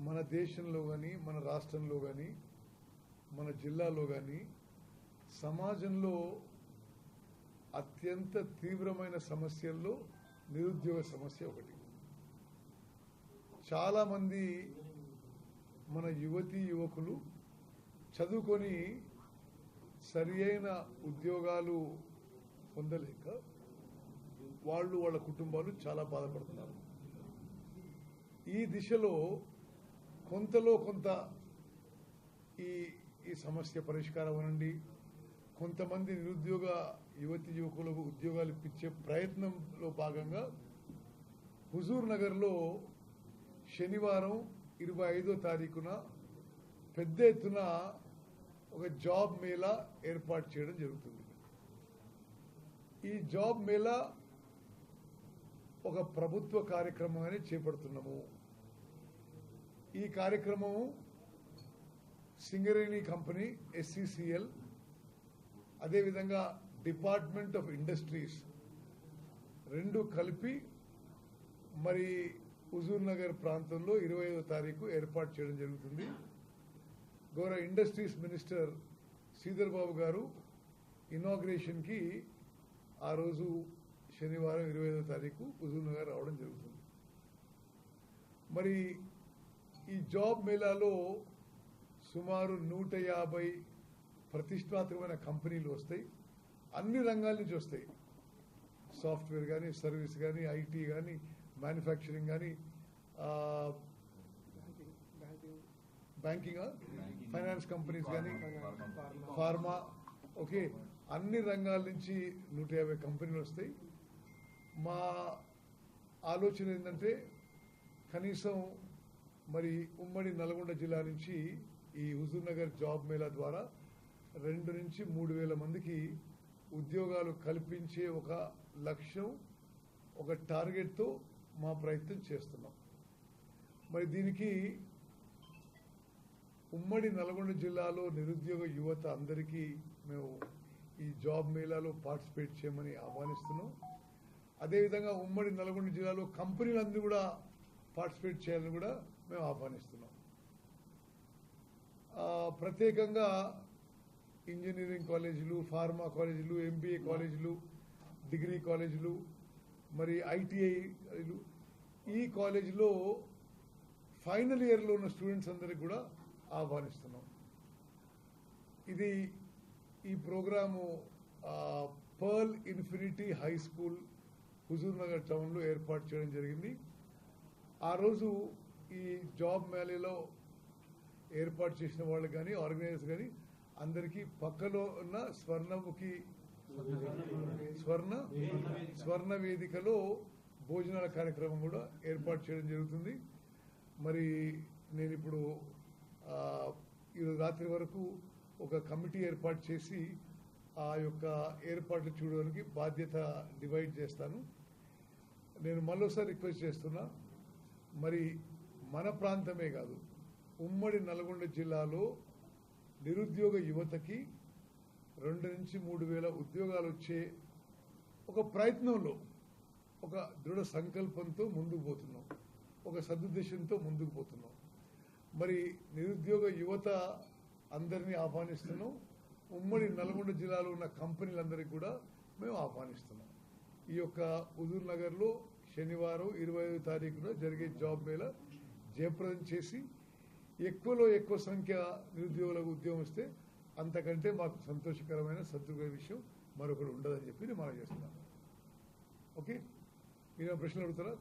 మన దేశంలో కానీ మన రాష్ట్రంలో కానీ మన జిల్లాలో కానీ సమాజంలో అత్యంత తీవ్రమైన సమస్యల్లో నిరుద్యోగ సమస్య ఒకటి. చాలామంది మన యువతీ యువకులు చదువుకొని సరి అయిన ఉద్యోగాలు పొందలేక వాళ్ళు వాళ్ళ కుటుంబాలు చాలా బాధపడుతున్నారు. ఈ దిశలో కొంతలో కొంత ఈ ఈ సమస్య పరిష్కారం అనండి. కొంతమంది నిరుద్యోగ యువతి యువకులకు ఉద్యోగాలు ఇప్పించే ప్రయత్నంలో భాగంగా హుజూర్ నగర్లో శనివారం ఇరవై ఐదో తారీఖున పెద్ద ఎత్తున ఒక జాబ్ మేళా ఏర్పాటు చేయడం జరుగుతుంది. ఈ జాబ్ మేళా ఒక ప్రభుత్వ కార్యక్రమాన్ని చేపడుతున్నాము. ఈ కార్యక్రమము సింగరేణి కంపెనీ ఎస్సీసీఎల్ అదేవిధంగా డిపార్ట్మెంట్ ఆఫ్ ఇండస్ట్రీస్ రెండు కలిపి మరి హుజూర్ నగర్ ప్రాంతంలో ఇరవై ఐదో తారీఖు ఏర్పాటు చేయడం జరుగుతుంది. గౌరవ ఇండస్ట్రీస్ మినిస్టర్ శ్రీధర్ బాబు గారు ఇనాగ్రేషన్కి ఆ రోజు శనివారం ఇరవై ఐదో తారీఖు హుజూర్ నగర్ రావడం జరుగుతుంది. మరి ఈ జాబ్ మేళాలో సుమారు నూట యాభై ప్రతిష్టాత్మకమైన కంపెనీలు వస్తాయి. అన్ని రంగాల నుంచి వస్తాయి. సాఫ్ట్వేర్ కానీ సర్వీస్ కానీ ఐటీ కానీ మ్యానుఫ్యాక్చరింగ్ కానీ బ్యాంకింగ్ ఫైనాన్స్ కంపెనీస్ కానీ ఫార్మా. ఓకే. అన్ని రంగాల నుంచి నూట యాభై కంపెనీలు వస్తాయి. మా ఆలోచన ఏంటంటే కనీసం మరి ఉమ్మడి నల్గొండ జిల్లా నుంచి ఈ హుజూర్నగర్ జాబ్ మేళా ద్వారా రెండు నుంచి మూడు వేల మందికి ఉద్యోగాలు కల్పించే ఒక లక్ష్యం ఒక టార్గెట్తో మా ప్రయత్నం చేస్తున్నాం. మరి దీనికి ఉమ్మడి నల్గొండ జిల్లాలో నిరుద్యోగ యువత అందరికీ మేము ఈ జాబ్ మేళాలో పార్టిసిపేట్ చేయమని ఆహ్వానిస్తున్నాం. అదేవిధంగా ఉమ్మడి నల్గొండ జిల్లాలో కంపెనీలందరూ కూడా పార్టిసిపేట్ చేయాలని కూడా మేము ఆహ్వానిస్తున్నాం. ప్రత్యేకంగా ఇంజనీరింగ్ కాలేజీలు ఫార్మా కాలేజీలు ఎంబీఏ కాలేజీలు డిగ్రీ కాలేజీలు మరి ఐటీఐ కాలేజీలు ఈ కాలేజీలో ఫైనల్ ఇయర్లో ఉన్న స్టూడెంట్స్ అందరికి కూడా ఆహ్వానిస్తున్నాం. ఇది ఈ programme pearl infinity high school Huzur Nagar టౌన్లో ఏర్పాటు చేయడం జరిగింది. ఆ రోజు ఈ జాబ్ మేళలో ఏర్పాటు చేసిన వాళ్ళు కానీ ఆర్గనైజర్స్ కానీ అందరికీ పక్కలో ఉన్న స్వర్ణముఖి స్వర్ణ స్వర్ణ వేదికలో భోజనాల కార్యక్రమం కూడా ఏర్పాటు చేయడం జరుగుతుంది. మరి నేను ఇప్పుడు ఈరోజు రాత్రి వరకు ఒక కమిటీ ఏర్పాటు చేసి ఆ యొక్క ఏర్పాట్లు చూడడానికి బాధ్యత డివైడ్ చేస్తాను. నేను మరోసారి రిక్వెస్ట్ చేస్తున్నా మరి మన ప్రాంతమే కాదు ఉమ్మడి నల్గొండ జిల్లాలో నిరుద్యోగ యువతకి రెండు నుంచి మూడు వేల ఉద్యోగాలు వచ్చే ఒక ప్రయత్నంలో ఒక దృఢ సంకల్పంతో ముందుకు పోతున్నాం ఒక సదుద్దేశంతో ముందుకు పోతున్నాం. మరి నిరుద్యోగ యువత అందరినీ ఆహ్వానిస్తున్నాం. ఉమ్మడి నల్గొండ జిల్లాలో ఉన్న కంపెనీలందరికీ కూడా మేము ఆహ్వానిస్తున్నాం. ఈ యొక్క హుజూర్ నగర్లో శనివారం ఇరవై ఐదు తారీఖున జరిగే జాబ్ మేళ జయప్రదం చేసి ఎక్కువలో ఎక్కువ సంఖ్య నిరుద్యోగులకు ఉద్యోగం వస్తే అంతకంటే మాకు సంతోషకరమైన సంతృప్తి విషయం మరొకటి ఉండదని చెప్పి నేను మనం చేస్తున్నాను ఓకే? మీరు ప్రశ్నలు అడుగుతారా?